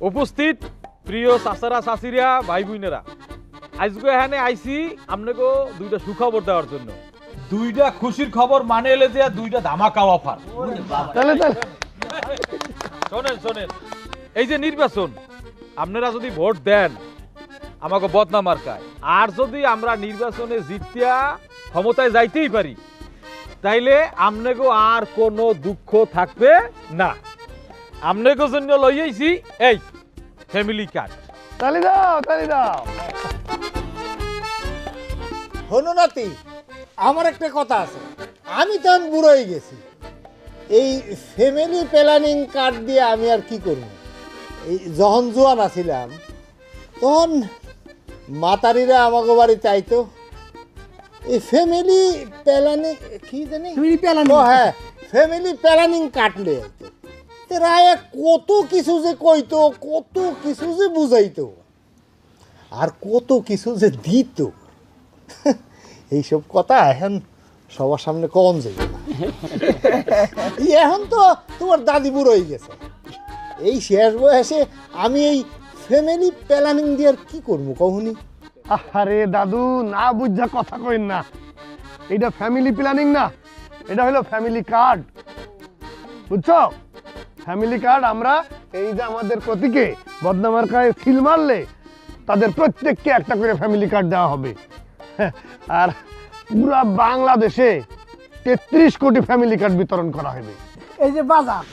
উপস্থিত প্রিয় চাচারা চাচিরা ভাই বোনেরা আজকে এখানে আইছি আপনাকে দুইটা সুখবর দেওয়ার জন্য। দুইটা খুশির খবর মানে এলে যে দুইটা ধামাকা অফার। শোনেন শোনেন। এই যে নির্বাচন আপনারা যদি ভোট দেন আমাকে বদনাম মার্কায় আর যদি আমরা নির্বাচনে জিতিয়া ক্ষমতায় যাইতেই পারি তাইলে আমনেগো আর কোনো দুঃখ থাকবে না। আমনেগো জন্য লইয়াইছি এই ফ্যামিলি কার্ড তালি দাও তালি দাও। হলো নাতি আমার একটা কথা আছে। আমি তখন বুড়ো হয়ে গেছি। এই ফ্যামিলি প্ল্যানিং কার্ড দিয়ে আমি আর কি করব? এই যখন জোয়ান আছিলাম তখন মাতারিরা আমাকে বাড়ি চাইতো এই ফ্যামিলি প্ল্যানিং কি জানি? Family planning। ও হ্যাঁ ফ্যামিলি প্ল্যানিং কাটলে আইতো। তো রায়ে কত কিছু যে কইতো, কত কিছু যে বুঝাইতো, আর কত কিছু যে দিত, এইসব কথা এখন সবার সামনে কম এই এখন তো তোমার দাদি বুড়ো হয়ে গেছে। এই শেষ বয়সে আমি এই ফ্যামিলি প্ল্যানিং দিয়ে আর কি করব কখনই আরে দাদু, না বুঝা কথা কইন না। এটা ফ্যামিলি প্ল্যানিং না, এটা হলো ফ্যামিলি কার্ড বুঝছ? ফ্যামিলি কার্ড আমরা এই যে আমাদের প্রতীকে বদনামার কায় সিল মারলে তাদের প্রত্যেককে একটা করে ফ্যামিলি কার্ড দেওয়া হবে। হ্যাঁ, আর পুরা বাংলাদেশে তেত্রিশ কোটি ফ্যামিলি কার্ড বিতরণ করা হবে। এই যে বাজার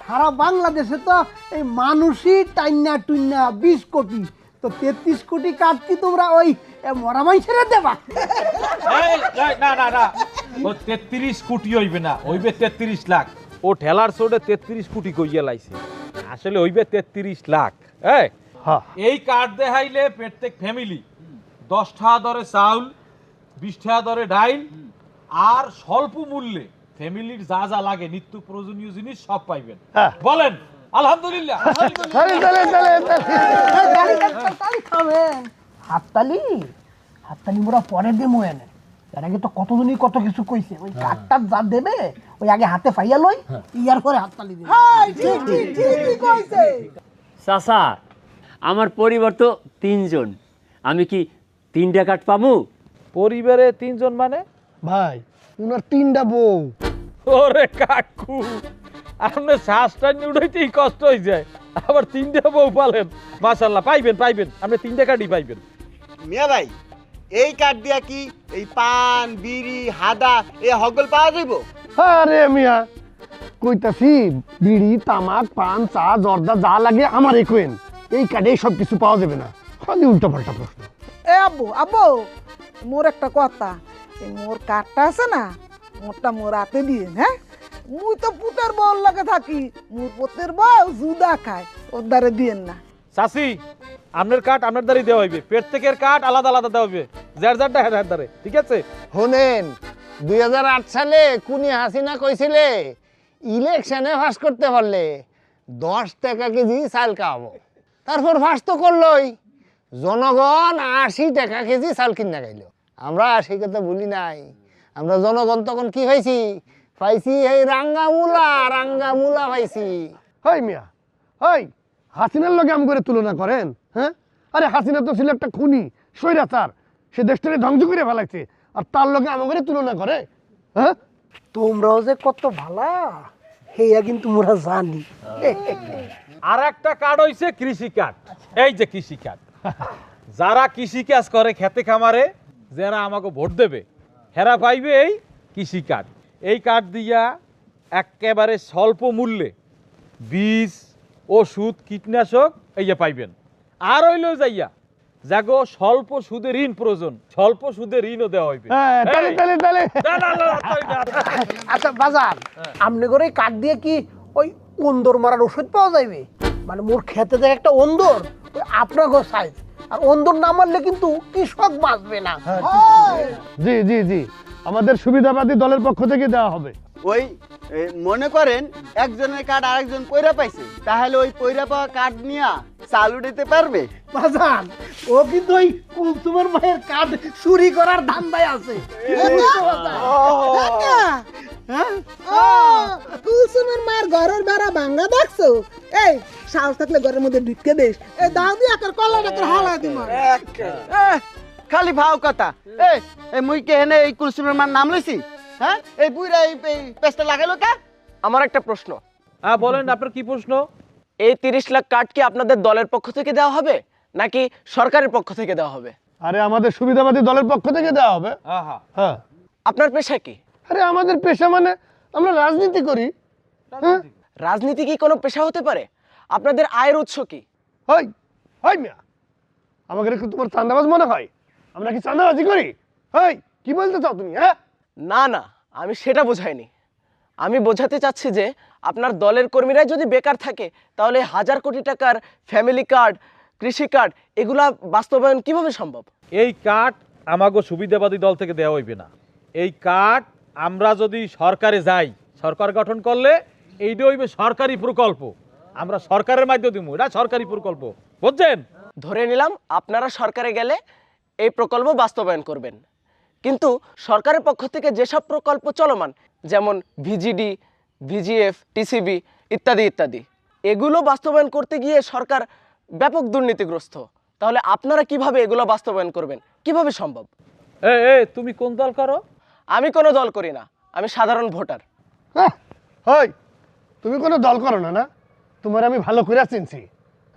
সারা বাংলাদেশে তো এই মানুষই টাইনা টুইনা বিশ কোটি। তো তেত্রিশ কোটি কাঠ কি তোমরা ওই এ, মরা মানুষেরা দেবা? না না না। ও তেত্রিশ কোটি হইবে না হইবে তেত্রিশ লাখ। ও ঠেলার সোডে তেত্রিশ কোটি কইয়া লাইছে। আসলে হইবে তেত্রিশ লাখ। এই হ্যাঁ এই কার্ড দেখাইলে প্রত্যেক ফ্যামিলি দশ টাকা দরে চাউল বিশ টাকা দরে ডাইল আর স্বল্প মূল্যে ফ্যামিলির যা যা লাগে নিত্য প্রয়োজনীয় জিনিস সব পাইবেন। হ্যাঁ। বলেন আলহামদুলিল্লাহ হাততালি? হাততালি মোরা পরে দেবো এনে এর আগে তো কতজনই কত কিছু কইছে? ওই কাঠটা যা দেবে ওই আগে হাতে পাইয়া লই ইয়ার পরে হাততালি দেবে। ঠিক ঠিক ঠিকই কইছে। চাচা আমার পরিবার তো তিনজন। আমি কি তিনটা কাঠ পামু? পরিবারে তিনজন মানে? ভাই উনার তিনটা বউ। ওরে কাকু আপনার শ্বাসটা উঠাইতেই কষ্ট হয়ে যায়। আবার তিনটে বউ পালেন। মাশাল্লাহ পাইবেন পাইবেন। আপনি তিনটে কার্ডই পাইবেন। মিয়া ভাই এই কাঠ দিয়া কি এই পান বিড়ি হাদা এ হগল পাওয়া যাইব? আরে মিয়া কইতাছি বিড়ি তামাক পান চা জর্দা যা লাগে আমার কোয়েন এই কার্ডে সব কিছু পাওয়া যাবে না। খালি উল্টা পাল্টা প্রশ্ন। এ আব্বু আব্বু মোর একটা কথা। এই মোর কাঠটা আছে না মোরটা মোর হাতে দিয়ে হ্যাঁ? মুই তো পুতের বল লাগে থাকি মোর পুতের বউ জুদা খায় ওর দ্বারে দিয়েন না। চাচি আপনার কাঠ আপনার দ্বারাই দেওয়া হইবে। পেট প্রত্যেকের কাঠ আলাদা আলাদা দেওয়া হইবে। যার যারটা হ্যাঁ ঠিক আছে? শোনেন দুই সালে কুনি হাসিনা কইছিলে ইলেকশনে ফাঁস করতে পারলে দশ টাকা কেজি চাল খাওয়াবো। তারপর ফাঁস তো করলোই। জনগণ আশি টাকা কেজি চাল কিনা খাইলো। আমরা সেই কথা বলি নাই। আমরা জনগণ তখন কি পাইছি পাইছি এই রাঙ্গা মূলা রাঙ্গা মূলা পাইছি। হাই মিয়া হাই হাসিনার লগে আম করে তুলনা করেন হ্যাঁ? আরে হাসিনা তো ছিল একটা খুনি স্বৈরাচার। সে দেশটাকে ধ্বংস করে ফেলাইছে। আর তার লগে আম করে তুলনা করে হ্যাঁ? তোমরাও যে কত ভালা হেয়া কিন্তু মোরা জানি। আর একটা কার্ড হইছে কৃষি কার্ড। এই যে কৃষি কার্ড। যারা কৃষি কাজ করে খেতে খামারে যারা আমাকে ভোট দেবে হেরা পাইবে এই কৃষি কার্ড। এই কার্ড দিয়া একেবারে স্বল্প মূল্যে বীজ ওষুধ কীটনাশক এই যে পাইবেন। আর হইল যাইয়া যাগো স্বল্প সুদে ঋণ প্রয়োজন। স্বল্প সুদে ঋণও দেওয়া হইবে। হ্যাঁ। আচ্ছা বাজার আমনে করে কাঠ দিয়ে কি ওই অন্দর মারার ওষুধ পাওয়া যাবে মানে মোর খেতে দেয় একটা অন্দর আপনার ঘর সাইজ আর অন্দর না মারলে কিন্তু কৃষক বাঁচবে না। জি জি জি। আমাদের সুবিধাবাদী দলের পক্ষ থেকে দেওয়া হবে। ওই মনে করেন একজনের কাঠ আরেকজন পয়রা পাইছে তাহলে ওই পয়রা পাওয়া কাঠ নিয়া চালু দিতে পারবে? বাজান ও কিন্তু ওই কুলসুমের মায়ের কাঠ চুরি করার ধান্দায় আছে। হ্যাঁ? কুলসুমের মার ঘরের বেড়া ভাঙ্গা দেখছ? এই সাহস থাকলে ঘরের মধ্যে ঢুকে দিস। এ দাও দিয়ে একের কলা ডাকের হালা দিমা খালি ভাও কথা। এই এই মুই কে হেনে এই কুলসুমের মান নাম লইছি? হ্যাঁ? এই বুইরা এই এই পেস্টটা লাগাইলো কা? আমার একটা প্রশ্ন। হ্যাঁ বলেন আপনার কি প্রশ্ন? এই তিরিশ লাখ কার্ড কি আপনাদের দলের পক্ষ থেকে দেওয়া হবে? নাকি সরকারের পক্ষ থেকে দেওয়া হবে? আরে আমাদের সুবিধাবাদী দলের পক্ষ থেকে দেওয়া হবে। হ্যাঁ। আপনার পেশা কি? আরে আমাদের পেশা মানে আমরা রাজনীতি করি। হ্যাঁ? রাজনীতি? কি কোনো পেশা হতে পারে? আপনাদের আয়ের উৎস কি? হয় হয় মিয়া। আমাকে কি তোমার চান্দাবাজ মনে হয়? আমরা কি চান্দাবাজি করি? হয় কি বলতে চাও তুমি হ্যাঁ? না না আমি সেটা বোঝাইনি। আমি বোঝাতে চাচ্ছি যে আপনার দলের কর্মীরা যদি বেকার থাকে তাহলে হাজার কোটি টাকার ফ্যামিলি কার্ড কৃষি কার্ড এগুলা বাস্তবায়ন কীভাবে সম্ভব? এই কার্ড আমাগো সুবিধাবাদী দল থেকে দেওয়া হইবে না। এই কার্ড আমরা যদি সরকারে যাই সরকার গঠন করলে এইটা হইবে সরকারি প্রকল্প। আমরা সরকারের মাধ্যমে দিব এটা সরকারি প্রকল্প। বুঝছেন? ধরে নিলাম আপনারা সরকারে গেলে এই প্রকল্প বাস্তবায়ন করবেন। কিন্তু সরকারের পক্ষ থেকে যেসব প্রকল্প চলমান যেমন ভিজিডি ভিজিএফ টিসিবি ইত্যাদি ইত্যাদি এগুলো বাস্তবায়ন করতে গিয়ে সরকার ব্যাপক দুর্নীতিগ্রস্ত। তাহলে আপনারা কীভাবে এগুলো বাস্তবায়ন করবেন? কীভাবে সম্ভব? এ এ তুমি কোন দল করো? আমি কোনো দল করি না। আমি সাধারণ ভোটার। হ্যাঁ, তুমি কোনো দল করো না না? তোমার আমি ভালো করে চিনছি।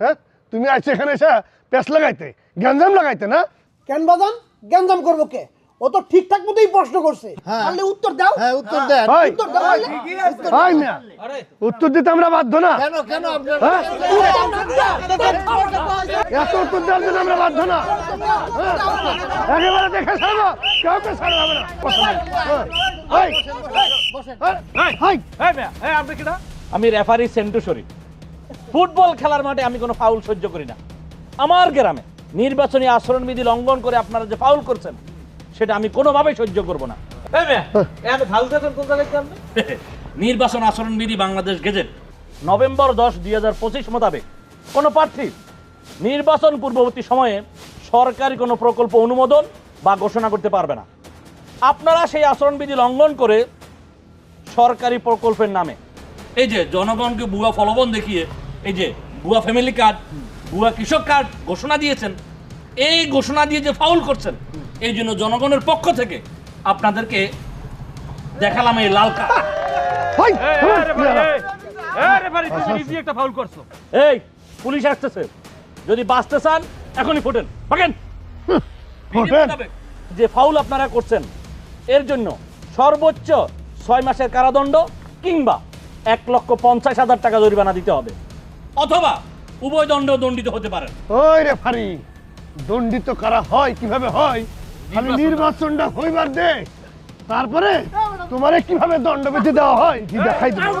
হ্যাঁ? তুমি আজকে এখানে এসে পেস লাগাইতে গ্যাঞ্জাম লাগাইতে না? কেন বাজান? গ্যাঞ্জাম করব কে? ও তো ঠিকঠাক মতোই প্রশ্ন করছে। তাহলে উত্তর দাও। হ্যাঁ উত্তর উত্তর দাও হয় মিয়া উত্তর দিতে আমরা বাধ্য না। কেন কেন আপনার হ্যাঁ? এত উত্তর দেওয়ার জন্য আমরা বাধ্য না। হ্যাঁ? একেবারে দেখে ছাড়বো। কাউকে ছাড়া হবে না। হ্যাঁ, হয়। হয়, হয়। এই এই আপনি কিনা? আমি রেফারি সেন্টু শরীফ ফুটবল খেলার মাঠে আমি কোনো ফাউল সহ্য করি না। আমার গ্রামে নির্বাচনী আচরণবিধি লঙ্ঘন করে আপনারা যে ফাউল করছেন সেটা আমি কোনোভাবেই সহ্য করব না। জানবে? নির্বাচন আচরণবিধি বাংলাদেশ গেজেট। নভেম্বর দশ দুই হাজার পঁচিশ মোতাবেক কোনো প্রার্থী নির্বাচন পূর্ববর্তী সময়ে সরকারি কোনো প্রকল্প অনুমোদন বা ঘোষণা করতে পারবে না। আপনারা সেই আচরণবিধি লঙ্ঘন করে সরকারি প্রকল্পের নামে। এই যে জনগণকে বুয়া ফলবন দেখিয়ে এই যে বুয়া ফ্যামিলি কার্ড বুয়া কৃষক কার্ড ঘোষণা দিয়েছেন এই ঘোষণা দিয়ে যে ফাউল করছেন এই জন্য জনগণের পক্ষ থেকে আপনাদেরকে দেখালাম এই লাল কার্ড। হয়, একটা ফাউল করছ। এই পুলিশ আসতেছে। যদি বাঁচতে চান এখনই ফোটেন। ভাগেন। যে ফাউল আপনারা করছেন এর জন্য সর্বোচ্চ ছয় মাসের কারাদণ্ড কিংবা এক লক্ষ পঞ্চাশ হাজার টাকা জরিমানা দিতে হবে। অথবা উভয় দণ্ড দণ্ডিত হতে পারেন ওই রে ফারি দণ্ডিত কারা হয় কীভাবে হয়? খালি নির্বাচনটা হইবার দে তারপরে তোমারে কীভাবে দণ্ড বেঁধে দেওয়া হয় কি দেখাই দেবো